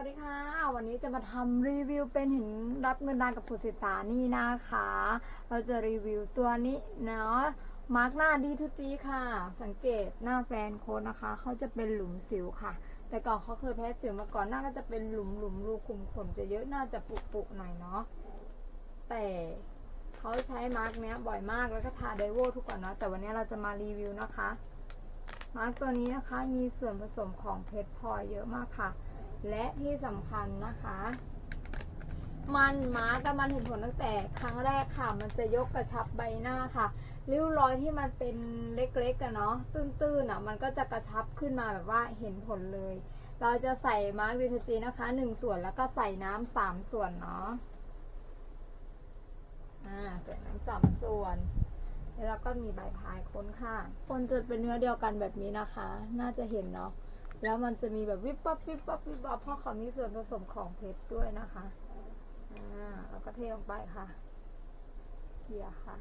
วัสดีค่ะ วันนี้จะมาทำรีวิวเป็นหินรับเงินดานกับผุสิตานี่นะคะ เราจะรีวิวตัวนี้เนาะมาร์กหน้าดีทุจีค่ะ สังเกตหน้าแฟนโค้ดนะคะ เขาจะเป็นหลุมสิวค่ะ แต่ก่อนเขาเคยแพ้สิวมาก่อนหน้าก็จะเป็นหลุมหลุมรูขุมขนจะเยอะน่าจะปุปุหน่อยเนาะแต่เขาใช้มาร์กเนี้ยบ่อยมากแล้วก็ทาไดโวทุกวันเนาะแต่วันนี้เราจะมารีวิวนะคะมาร์กตัวนี้นะคะมีส่วนผสมของเพชรพลอยเยอะมากค่ะ และที่สำคัญนะคะ มันมาร์กมันเห็นผลตั้งแต่ครั้งแรกค่ะ มันจะยกกระชับใบหน้าค่ะริ้วรอยที่มันเป็นเล็กๆกันเนาะตื้นๆอะมันก็จะกระชับขึ้นมาแบบว่าเห็นผลเลย เราจะใส่มาร์กดิทจีนะคะหนึ่งส่วนแล้วก็ใส่น้ำสามส่วนเนาะอ่าใส่น้ำสามส่วนแล้วก็มีใบพายค้นค่ะคนจะเป็นเนื้อเดียวกันแบบนี้นะคะ น่าจะเห็นเนาะ แล้วมันจะมีแบบวิบวับวิบวับวิบวับเพราะเขามีส่วนผสมของเพชรด้วยนะคะ อ่าแล้วก็เทลงไปค่ะเกี่ยค่ะ